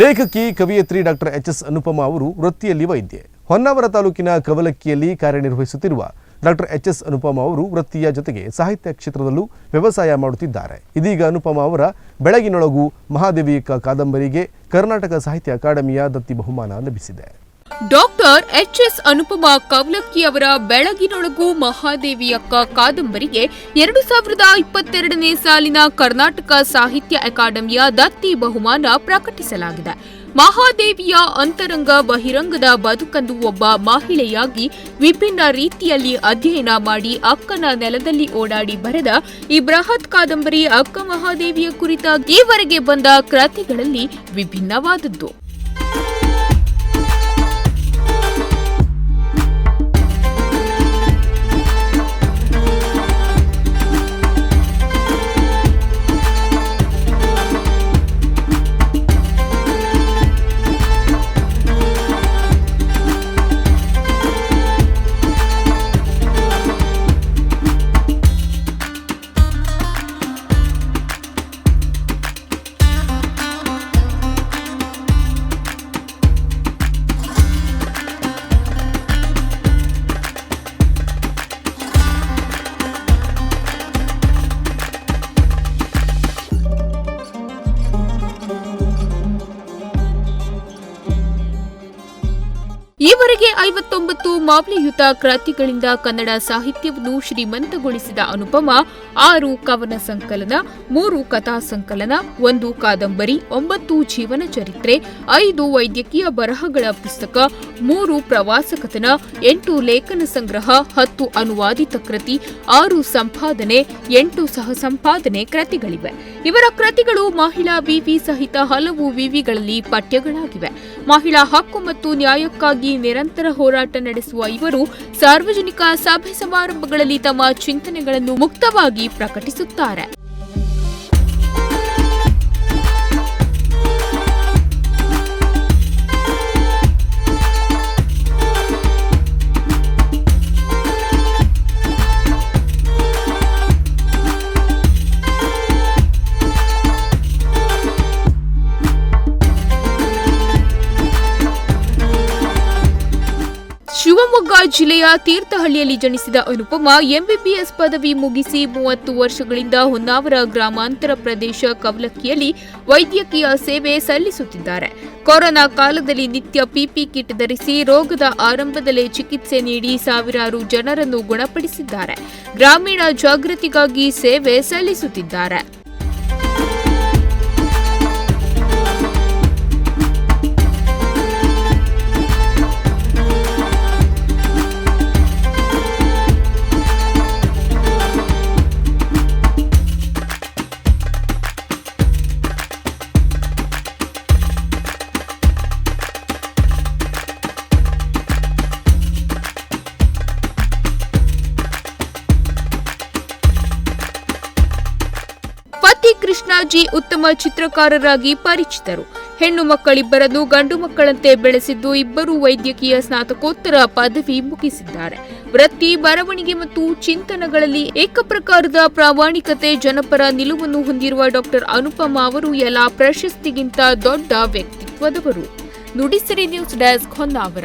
ಲೇಖಕಿ, ಕವಿಯತ್ರಿ doctor H S Anupama ಅವರು ವೃತ್ತಿಯಲ್ಲಿ ವೈದ್ಯೆ. ಹೊನ್ನಾವರ ತಾಲೂಕಿನ ಕವಲಕ್ಕಿಯಲ್ಲಿ ಕಾರ್ಯನಿರ್ವಹಿಸುತ್ತಿರುವ ಡಾಕ್ಟರ್ ಎಚ್ ಎಸ್ ಅನುಪಮ ಅವರು ವೃತ್ತಿಯ ಜೊತೆಗೆ ಸಾಹಿತ್ಯ ಕ್ಷೇತ್ರದಲ್ಲೂ ವ್ಯವಸಾಯ ಮಾಡುತ್ತಿದ್ದಾರೆ. ಇದೀಗ ಅನುಪಮ ಅವರ ಬೆಳಗಿನೊಳಗು ಮಹಾದೇವಿಯಕ್ಕ ಕಾದಂಬರಿಗೆ ಕರ್ನಾಟಕ ಸಾಹಿತ್ಯ ಅಕಾಡೆಮಿಯ ದತ್ತಿ ಬಹುಮಾನ ಲಭಿಸಿದೆ. Doctor H S Anupama Kavalakki ಅವರ ಬೆಳಗಿನೊಳಗು ಮಹಾದೇವಿಯಕ್ಕ ಕಾದಂಬರಿಗೆ ಎರಡು ಸಾವಿರದ ಇಪ್ಪತ್ತೆರಡನೇ ಸಾಲಿನ ಕರ್ನಾಟಕ ಸಾಹಿತ್ಯ ಅಕಾಡೆಮಿಯ ದತ್ತಿ ಬಹುಮಾನ ಪ್ರಕಟಿಸಲಾಗಿದೆ. ಮಹಾದೇವಿಯ ಅಂತರಂಗ ಬಹಿರಂಗದ ಬದುಕನ್ನು ಒಬ್ಬ ಮಹಿಳೆಯಾಗಿ ವಿಭಿನ್ನ ರೀತಿಯಲ್ಲಿ ಅಧ್ಯಯನ ಮಾಡಿ ಅಕ್ಕನ ನೆಲದಲ್ಲಿ ಓಡಾಡಿ ಬರೆದ ಈ ಬೃಹತ್ ಕಾದಂಬರಿ ಅಕ್ಕ ಮಹಾದೇವಿಯ ಕುರಿತ ಈವರೆಗೆ ಬಂದ ಕೃತಿಗಳಲ್ಲಿ ವಿಭಿನ್ನವಾದದ್ದು. ಈವರೆಗೆ ಐವತ್ತೊಂಬತ್ತು ಮಾವ್ಲಿಯುತ ಕೃತಿಗಳಿಂದ ಕನ್ನಡ ಸಾಹಿತ್ಯವನ್ನು ಶ್ರೀಮಂತಗೊಳಿಸಿದ ಅನುಪಮ, ಆರು ಕವನ ಸಂಕಲನ, ಮೂರು ಕಥಾ ಸಂಕಲನ, ಒಂದು ಕಾದಂಬರಿ, ಒಂಬತ್ತು ಜೀವನ ಚರಿತ್ರೆ, ಐದು ವೈದ್ಯಕೀಯ ಬರಹಗಳ ಪುಸ್ತಕ, ಮೂರು ಪ್ರವಾಸ ಕಥನ, ಎಂಟು ಲೇಖನ ಸಂಗ್ರಹ, ಹತ್ತು ಅನುವಾದಿತ ಕೃತಿ, ಆರು ಸಂಪಾದನೆ, ಎಂಟು ಸಹ ಸಂಪಾದನೆ ಕೃತಿಗಳಿವೆ. ಇವರ ಕೃತಿಗಳು ಮಹಿಳಾ ವಿವಿ ಸಹಿತ ಹಲವು ವಿವಿಗಳಲ್ಲಿ ಪಠ್ಯಗಳಾಗಿವೆ. ಮಹಿಳಾ ಹಕ್ಕು ಮತ್ತು ನ್ಯಾಯಕ್ಕಾಗಿ ನಿರಂತರ ಹೋರಾಟ ನಡೆಸುವ ಇವರು ಸಾರ್ವಜನಿಕ ಸಭೆ ಸಮಾರಂಭಗಳಲ್ಲಿ ತಮ್ಮ ಚಿಂತನೆಗಳನ್ನು ಮುಕ್ತವಾಗಿ ಪ್ರಕಟಿಸುತ್ತಾರೆ. ಶಿವಮೊಗ್ಗ ಜಿಲ್ಲೆಯ ತೀರ್ಥಹಳ್ಳಿಯಲ್ಲಿ ಜನಿಸಿದ ಅನುಪಮ ಎಂಬಿಬಿಎಸ್ ಪದವಿ ಮುಗಿಸಿ ಮೂವತ್ತು ವರ್ಷಗಳಿಂದ ಹೊನ್ನಾವರ ಗ್ರಾಮಾಂತರ ಪ್ರದೇಶ ಕವಲಕ್ಕಿಯಲ್ಲಿ ವೈದ್ಯಕೀಯ ಸೇವೆ ಸಲ್ಲಿಸುತ್ತಿದ್ದಾರೆ. ಕೊರೋನಾ ಕಾಲದಲ್ಲಿ ನಿತ್ಯ ಪಿಪಿ ಕಿಟ್ ಧರಿಸಿ ರೋಗದ ಆರಂಭದಲ್ಲೇ ಚಿಕಿತ್ಸೆ ನೀಡಿ ಸಾವಿರಾರು ಜನರನ್ನು ಗುಣಪಡಿಸಿದ್ದಾರೆ. ಗ್ರಾಮೀಣ ಜಾಗೃತಿಗಾಗಿ ಸೇವೆ ಸಲ್ಲಿಸುತ್ತಿದ್ದಾರೆ. ಪತಿ ಕೃಷ್ಣಾಜಿ ಉತ್ತಮ ಚಿತ್ರಕಾರರಾಗಿ ಪರಿಚಿತರು. ಹೆಣ್ಣು ಮಕ್ಕಳಿಬ್ಬರನ್ನು ಗಂಡು ಮಕ್ಕಳಂತೆ ಬೆಳೆಸಿದ್ದು ಇಬ್ಬರು ವೈದ್ಯಕೀಯ ಸ್ನಾತಕೋತ್ತರ ಪದವಿ ಮುಗಿಸಿದ್ದಾರೆ. ವೃತ್ತಿ, ಬರವಣಿಗೆ ಮತ್ತು ಚಿಂತನಗಳಲ್ಲಿ ಏಕಪ್ರಕಾರದ ಪ್ರಾಮಾಣಿಕತೆ ಜನಪರ ನಿಲುವನ್ನು ಹೊಂದಿರುವ ಡಾಕ್ಟರ್ ಅನುಪಮ ಅವರು ಎಲ್ಲ ಪ್ರಶಸ್ತಿಗಿಂತ ದೊಡ್ಡ ವ್ಯಕ್ತಿತ್ವದವರು. Nudisiri news desk Honnavar.